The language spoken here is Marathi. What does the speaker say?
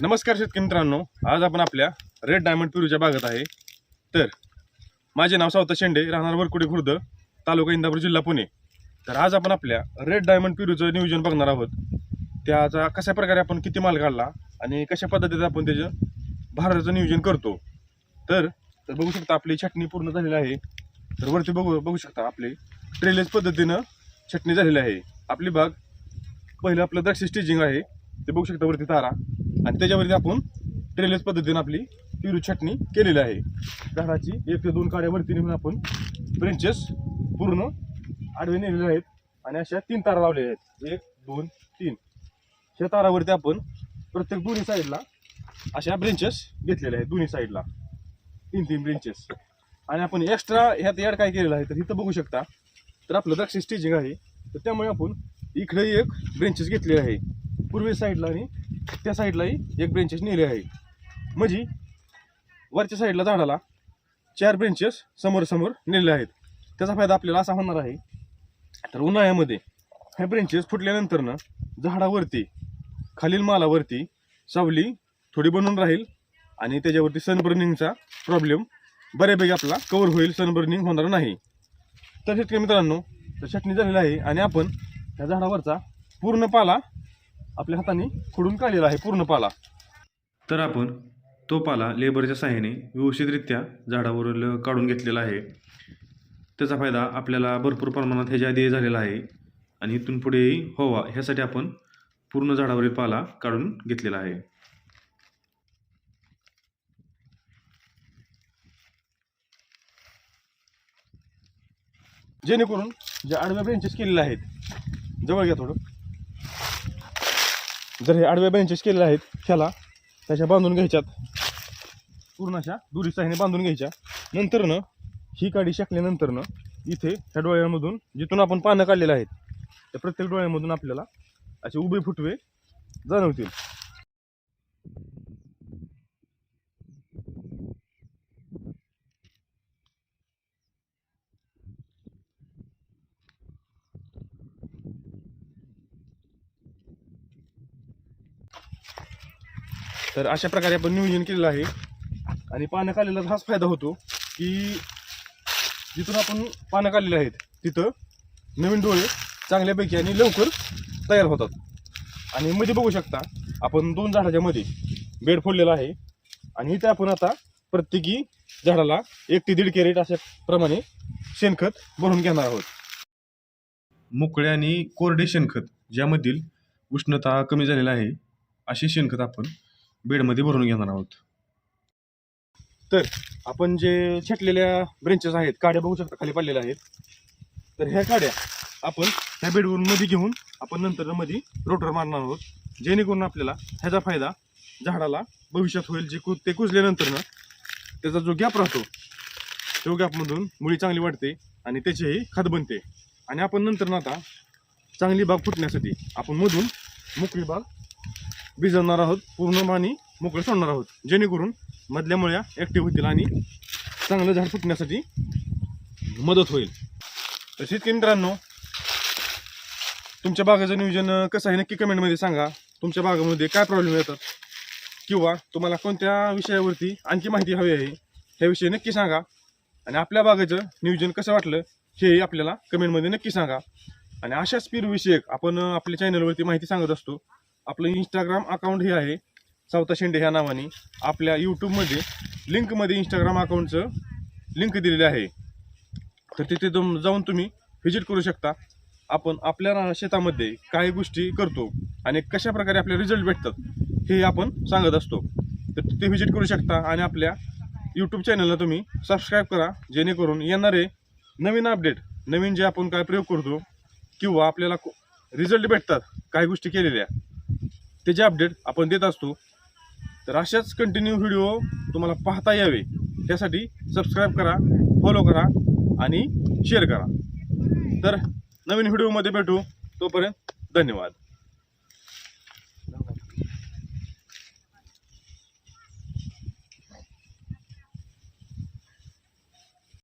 नमस्कार शेतकरी मित्रांनो आज आपण आपल्या रेड डायमंड पिरूच्या भागात आहे. तर माझे नाव सावता शेंडे राहणार वरकुडे खुर्द तालुका इंदापूर जिल्हा पुणे. तर आज आपण आपल्या रेड डायमंड पिरूचं नियोजन बघणार आहोत. त्याचा कशा प्रकारे आपण किती माल काढला आणि कशा पद्धतीत आपण त्याचं भाराचं नियोजन करतो. तर तर बघू शकता आपली छटणी पूर्ण झालेली आहे. तर वरती बघू बघू शकता आपली ट्रेलेज पद्धतीनं छटणी झालेली आहे. आपली बाग पहिलं आपलं द्राक्ष स्टेजिंग आहे. ते बघू शकता वरती तारा. आणि त्याच्यावरती आपण ट्रेलेस पद्धतीने आपली पिरू छटणी केलेली आहे. झाडाची एक ते दोन काड्यावरती नेऊन आपण ब्रेंचेस पूर्ण आडवे नेलेले आहेत आणि अशा तीन तारा लावलेल्या आहेत. एक दोन तीन. ह्या तारावरती आपण प्रत्येक दोन्ही साईडला अशा ब्रेंचेस घेतलेल्या आहेत दोन्ही साईडला. तीन तीन ब्रेंचेस आणि आपण एक्स्ट्रा ह्यात ॲड काय केलेलं आहे तर इथं बघू शकता. तर आपलं द्राक्ष स्टेजिंग आहे. तर त्यामुळे आपण इकडे एक ब्रेंचेस घेतलेले आहे. पूर्वे साईडला आणि त्या साईडलाही एक ब्रेंचेस नेले आहे. म्हणजे वरच्या साईडला झाडाला चार ब्रेंचेस समोर समोर आहेत. त्याचा फायदा आपल्याला असा होणार आहे तर उन्हाळ्यामध्ये ह्या ब्रेंचेस फुटल्यानंतरनं झाडावरती खालील मालावरती सावली थोडी बनून राहील आणि त्याच्यावरती सनबर्निंगचा प्रॉब्लेम बऱ्यापैकी आपला कवर होईल सनबर्निंग होणार नाही. तर शेतकरी मित्रांनो तर चटणी झालेली आहे आणि आपण त्या झाडावरचा पूर्ण पाला आपल्या हाताने खुडून काढलेला आहे पूर्ण पाला. तर आपण तो पाला लेबरच्या सहाय्याने व्यवस्थितरित्या झाडावरून काढून घेतलेला आहे. त्याचा फायदा आपल्याला भरपूर प्रमाणात ह्याच्या आधी झालेला आहे आणि इथून पुढेही होवा ह्यासाठी आपण पूर्ण झाडावरील पाला काढून घेतलेला आहे. जेणेकरून जे आडव्या ब्रेंचेस केलेले आहेत जवळ घ्या थोडं. जर हे आडव्या बेंचेस केलेले आहेत ह्याला त्याच्या बांधून घ्यायच्यात. पूर्ण अशा दुरी ह्याने बांधून घ्यायच्या. नंतरनं ही काडी शेकल्यानंतरनं इथे ह्या डोळ्यामधून जिथून आपण पानं काढलेलं आहेत त्या प्रत्येक डोळ्यामधून आपल्याला असे उभे फुटवे जाणवतील. तर अशा प्रकारे आपण नियोजन केलेलं आहे. आणि पानं काढलेला हाच फायदा होतो की जिथून आपण पानं काढलेली आहेत तिथं नवीन डोळे चांगल्यापैकी आणि लवकर तयार होतात. आणि मध्ये बघू शकता आपण दोन झाडाच्या मध्ये बेड फोडलेला आहे. आणि इथे आपण आता प्रत्येकी झाडाला एक ते दीड कॅरेट अशा प्रमाणे शेणखत भरून घेणार आहोत. मोकळे आणि कोरडे शेणखत ज्यामधील उष्णता कमी झालेला आहे असे शेणखत आपण बेडमध्ये भरून घेणार आहोत. तर आपण जे छटलेल्या ब्रेंचेस आहेत काड्या बघू शकता खाली पडलेल्या आहेत. तर ह्या काड्या आपण ह्या बेडवरून मध्ये घेऊन आपण नंतर मध्ये रोटर मारणार आहोत. जेणेकरून आपल्याला ह्याचा फायदा झाडाला भविष्यात होईल. जे कु ते कुजल्यानंतरनं त्याचा जो गॅप राहतो तो गॅपमधून मुळी चांगली वाढते आणि त्याचेही खत बनते. आणि आपण नंतर आता चांगली बाग फुटण्यासाठी आपण मधून मोकळी बाग भिजवणार आहोत पूर्ण पाणी मोकळं सोडणार आहोत. जेणेकरून मधल्या मुळ्या ॲक्टिव्ह होतील आणि चांगलं झाड फुटण्यासाठी मदत होईल. तर शेतकरी मित्रांनो तुमच्या बागेचं नियोजन कसं आहे नक्की कमेंटमध्ये सांगा. तुमच्या बागेमध्ये काय प्रॉब्लेम येतात? किंवा तुम्हाला कोणत्या विषयावरती आणखी माहिती हवी आहे ह्याविषयी नक्की सांगा. आणि आपल्या बागेचं नियोजन कसं वाटलं हेही आपल्याला कमेंटमध्ये नक्की सांगा. आणि अशाच विषयक आपण आपल्या चॅनलवरती माहिती सांगत असतो. आपलं इंस्टाग्राम अकाउंट हे आहे चौथा शेंडे ह्या नावाने. आपल्या यूट्यूबमध्ये लिंकमध्ये इंस्टाग्राम अकाउंटचं लिंक दिलेली आहे. तर तिथे तुम जाऊन तुम्ही व्हिजिट करू शकता. आपण आपल्या शेतामध्ये काही गोष्टी करतो आणि कशा प्रकारे आपले रिझल्ट भेटतात हे आपण सांगत असतो. तर तिथे व्हिजिट करू शकता आणि आपल्या यूट्यूब चॅनलला तुम्ही सबस्क्राईब करा जेणेकरून येणारे नवीन अपडेट नवीन जे आपण काय प्रयोग करतो किंवा आपल्याला रिझल्ट भेटतात काही गोष्टी केलेल्या त्याचे अपडेट आपण देत असतो. तर अशाच कंटिन्यू व्हिडिओ तुम्हाला पाहता यावे. त्यासाठी सबस्क्राईब करा फॉलो करा आणि शेअर करा. तर नवीन व्हिडिओमध्ये भेटू. तोपर्यंत धन्यवाद.